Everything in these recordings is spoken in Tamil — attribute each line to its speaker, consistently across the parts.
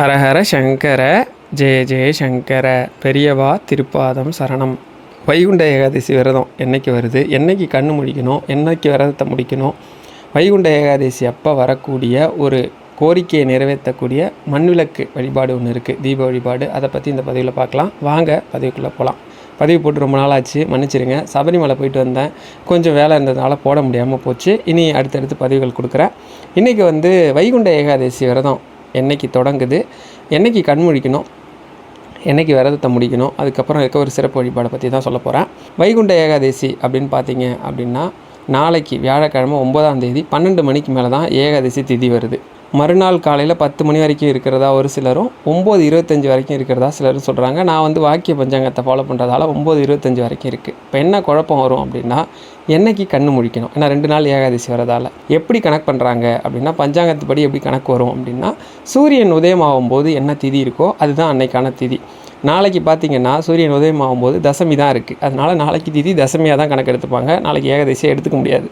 Speaker 1: ஹரஹர சங்கர ஜெய ஜெய சங்கர பெரியவா திருப்பாதம் சரணம். வைகுண்ட ஏகாதசி விரதம் என்னைக்கு வருது? என்னைக்கு கண்ணு முடிக்கணும்? என்னைக்கு விரதத்தை முடிக்கணும்? வைகுண்ட ஏகாதசி அப்போ வரக்கூடிய ஒரு கோரிக்கையை நிறைவேற்றக்கூடிய மண்விளக்கு வழிபாடு ஒன்று இருக்குது தீப வழிபாடு. அதை பற்றி இந்த பதிவில் பார்க்கலாம். வாங்க பதிவுக்குள்ளே போகலாம் பதிவு போட்டு ரொம்ப நாள் ஆச்சு மன்னிச்சிருங்க. சபரிமலை போயிட்டு வந்தேன். கொஞ்சம் வேலை இருந்ததுனால போட முடியாமல் போச்சு. இனி அடுத்தடுத்து பதிவுகள் கொடுக்குறேன். இன்றைக்கி வந்து வைகுண்ட ஏகாதசி விரதம் என்னைக்கு தொடங்குது என்றைக்கு கண் முழிக்கணும் என்னைக்கு விரதத்தை முடிக்கணும் அதுக்கப்புறம் இருக்க ஒரு சிறப்பு வழிபாடை பற்றி தான் சொல்ல போகிறேன் வைகுண்ட ஏகாதசி அப்படின்னு பார்த்தீங்க அப்படின்னா நாளைக்கு வியாழக்கிழமை ஒன்பதாம் தேதி பன்னெண்டு மணிக்கு மேலே தான் ஏகாதசி திதி வருது. மறுநாள் காலையில் பத்து மணி வரைக்கும் இருக்கிறதா ஒரு சிலரும் ஒம்பது இருபத்தஞ்சி வரைக்கும் இருக்கிறதா சிலரும் சொல்கிறாங்க நான் வந்து வாக்கிய பஞ்சாங்கத்தை ஃபாலோ பண்ணுறதால ஒம்பது இருபத்தஞ்சி வரைக்கும் இருக்குது இப்போ என்ன குழப்பம் வரும் அப்படின்னா என்னைக்கு கண்ணு முழிக்கணும்? ஏன்னா ரெண்டு நாள் ஏகாதசி வரதால் எப்படி கணக்கு பண்ணுறாங்க அப்படின்னா பஞ்சாங்கத்துப்படி எப்படி கணக்கு வரும் அப்படின்னா சூரியன் உதயமாகும் போது என்ன திதி இருக்கோ அதுதான் அன்னைக்கான திதி. நாளைக்கு பார்த்தீங்கன்னா சூரியன் உதயமாகும் போது தசமி தான் இருக்குது அதனால் நாளைக்கு திதி தசமியாக தான் கணக்கு எடுத்துப்பாங்க. நாளைக்கு ஏகாதசியாக எடுத்துக்க முடியாது.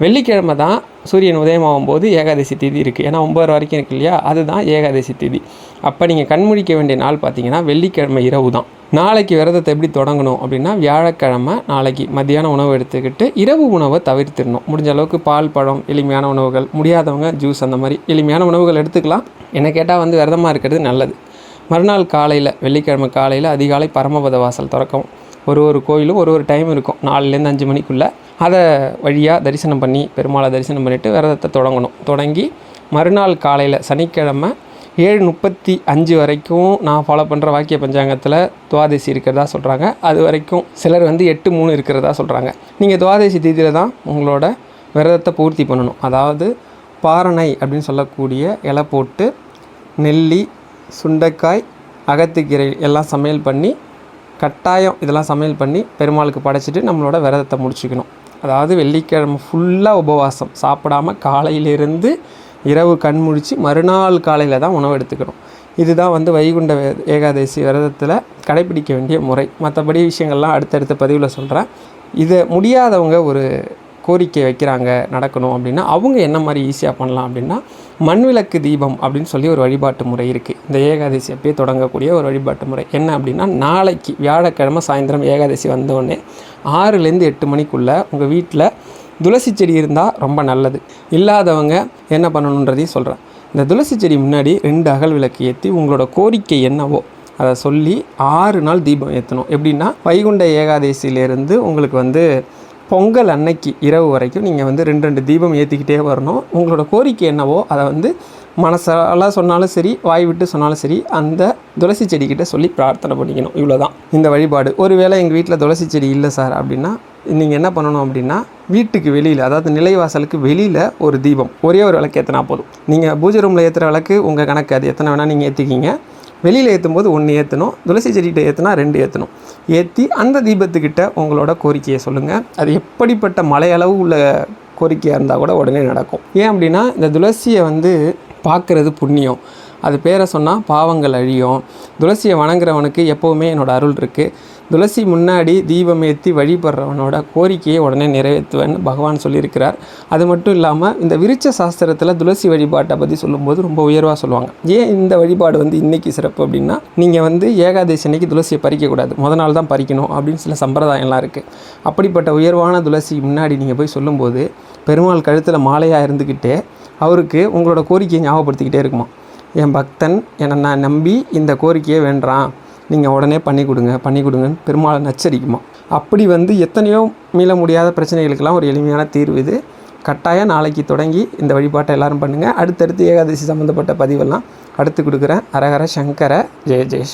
Speaker 1: வெள்ளிக்கிழமை தான் சூரியன் உதயமாகும் போது ஏகாதசி தேதி இருக்குது ஏன்னா ஒம்பது வரைக்கும் இருக்கு இல்லையா? அதுதான் ஏகாதசி தேதி. அப்போ நீங்கள் கண்முழிக்க வேண்டிய நாள் பார்த்தீங்கன்னா வெள்ளிக்கிழமை இரவு தான். நாளைக்கு விரதத்தை எப்படி தொடங்கணும் அப்படின்னா வியாழக்கிழமை நாளைக்கு மத்தியான உணவு எடுத்துக்கிட்டு இரவு உணவை தவிர்த்திடணும். முடிஞ்ச அளவுக்கு பால் பழம் எளிமையான உணவுகள் முடியாதவங்க ஜூஸ் அந்த மாதிரி எளிமையான உணவுகள் எடுத்துக்கலாம். என்ன கேட்டால் வந்து விரதமாக இருக்கிறது நல்லது. மறுநாள் காலையில் வெள்ளிக்கிழமை காலையில் அதிகாலை பரமபத வாசல் திறக்கும் ஒரு ஒரு கோயிலும் ஒரு ஒரு டைம் இருக்கும். நாலுலேருந்து அஞ்சு மணிக்குள்ளே அதை வழியாக தரிசனம் பண்ணி பெருமாளை தரிசனம் பண்ணிவிட்டு விரதத்தை தொடங்கணும். தொடங்கி மறுநாள் காலையில் சனிக்கிழமை ஏழு முப்பத்தி அஞ்சு வரைக்கும் நான் ஃபாலோ பண்ணுற வாக்கிய பஞ்சாங்கத்தில் துவாதசி இருக்கிறதா சொல்கிறாங்க அது வரைக்கும் சிலர் வந்து எட்டு மூணு இருக்கிறதா சொல்கிறாங்க நீங்கள் துவாதசி தேதியில் தான் உங்களோட விரதத்தை பூர்த்தி பண்ணணும். அதாவது பாரணை அப்படின்னு சொல்லக்கூடிய இலை போட்டு நெல்லி சுண்டைக்காய் அகத்துக்கீரை எல்லாம் சமையல் பண்ணி கட்டாயம் இதெல்லாம் சமையல் பண்ணி பெருமாளுக்கு படைச்சிட்டு நம்மளோட விரதத்தை முடிச்சுக்கணும். அதாவது வெள்ளிக்கிழமை ஃபுல்லாக உபவாசம். சாப்பிடாமல் காலையிலேருந்து இரவு கண் முழித்து மறுநாள் காலையில் தான் உணவு எடுத்துக்கணும். இதுதான் வந்து வைகுண்ட ஏகாதசி விரதத்தில் கடைப்பிடிக்க வேண்டிய முறை. மற்றபடி விஷயங்கள்லாம் அடுத்தடுத்த பதிவில் சொல்கிறேன் இதை முடியாதவங்க ஒரு கோரிக்கை வைக்கிறாங்க நடக்கணும் அப்படின்னா அவங்க என்ன மாதிரி ஈஸியாக பண்ணலாம் அப்படின்னா மண்விளக்கு தீபம் அப்படின்னு சொல்லி ஒரு வழிபாட்டு முறை இருக்குது இந்த ஏகாதசி அப்பயே தொடங்கக்கூடிய ஒரு வழிபாட்டு முறை. என்ன அப்படின்னா நாளைக்கு வியாழக்கிழமை சாயந்தரம் ஏகாதசி வந்தோடனே ஆறுலேருந்து எட்டு மணிக்குள்ளே உங்கள் வீட்டில் துளசி செடி இருந்தால் ரொம்ப நல்லது. இல்லாதவங்க என்ன பண்ணணுன்றதையும் சொல்கிறேன் இந்த துளசி செடி முன்னாடி ரெண்டு அகல் விளக்கு ஏற்றி உங்களோட கோரிக்கை என்னவோ அதை சொல்லி ஆறு நாள் தீபம் ஏற்றணும் எப்படின்னா வைகுண்ட ஏகாதசியிலேருந்து உங்களுக்கு வந்து பொங்கல் அன்னைக்கு இரவு வரைக்கும் நீங்கள் வந்து ரெண்டு ரெண்டு தீபம் ஏற்றிக்கிட்டே வரணும். உங்களோட கோரிக்கை என்னவோ அதை வந்து மனசால சொன்னாலும் சரி வாய் விட்டு சொன்னாலும் சரி அந்த துளசி செடிக்கிட்ட சொல்லி பிரார்த்தனை பண்ணிக்கணும். இவ்வளோ தான் இந்த வழிபாடு. ஒருவேளை எங்கள் வீட்டில் துளசி செடி இல்லை சார் அப்படின்னா நீங்கள் என்ன பண்ணணும் அப்படின்னா வீட்டுக்கு வெளியில் அதாவது நிலைவாசலுக்கு வெளியில் ஒரு தீபம். ஒரே ஒரு விளக்கு ஏற்றினா போதும். நீங்கள் பூஜை ரூமில் ஏற்றுற விளக்கு உங்கள் கணக்கு அது எத்தனை வேணால் நீங்கள் ஏற்றிக்கிங்க வெளியில் ஏற்றும் போது ஒன்று ஏற்றணும் துளசி செடிகிட்ட ஏற்றினா ரெண்டு ஏற்றணும் ஏற்றி அந்த தீபத்துக்கிட்ட உங்களோட கோரிக்கையை சொல்லுங்கள் அது எப்படிப்பட்ட மலையளவு உள்ள கோரிக்கையாக இருந்தால் கூட உடனே நடக்கும். ஏன் அப்படின்னா இந்த துளசியை வந்து பார்க்குறது புண்ணியம். அது பேரை சொன்னால் பாவங்கள் அழியும். துளசியை வணங்குறவனுக்கு எப்போவுமே என்னோடய அருள் இருக்குது துளசி முன்னாடி தீபம் ஏற்றி வழிபடுறவனோட கோரிக்கையை உடனே நிறைவேற்றுவேன்னு பகவான் சொல்லியிருக்கிறார். அது மட்டும் இல்லாமல் இந்த விருச்ச சாஸ்திரத்தில் துளசி வழிபாட்டை பற்றி சொல்லும்போது ரொம்ப உயர்வாக சொல்லுவாங்க. ஏன் இந்த வழிபாடு வந்து இன்றைக்கி சிறப்பு அப்படின்னா நீங்கள் வந்து ஏகாதசி அன்னைக்கு துளசியை பறிக்கக்கூடாது முத நாள் தான் பறிக்கணும் அப்படின்னு சில சம்பிரதாயம்லாம் இருக்குது அப்படிப்பட்ட உயர்வான துளசி முன்னாடி நீங்கள் போய் சொல்லும்போது பெருமாள் கழுத்தில் மாலையாக இருந்துக்கிட்டே அவருக்கு உங்களோட கோரிக்கையை ஞாபகப்படுத்திக்கிட்டே இருக்குமா. என் பக்தன் என்னை நான் நம்பி இந்த கோரிக்கையை வேண்டான் நீங்கள் உடனே பண்ணி கொடுங்க பண்ணி கொடுங்கன்னு பெருமாளை நச்சரிக்குமா. அப்படி வந்து எத்தனையோ மீள முடியாத பிரச்சனைகளுக்கெல்லாம் ஒரு எளிமையான தீர்வு இது. கட்டாயம் நாளைக்கு தொடங்கி இந்த வழிபாட்டை எல்லோரும் பண்ணுங்கள் அடுத்தடுத்து ஏகாதசி சம்மந்தப்பட்ட பதிவெல்லாம் அடுத்து கொடுக்குறேன். அரகர சங்கர ஜெய ஜெய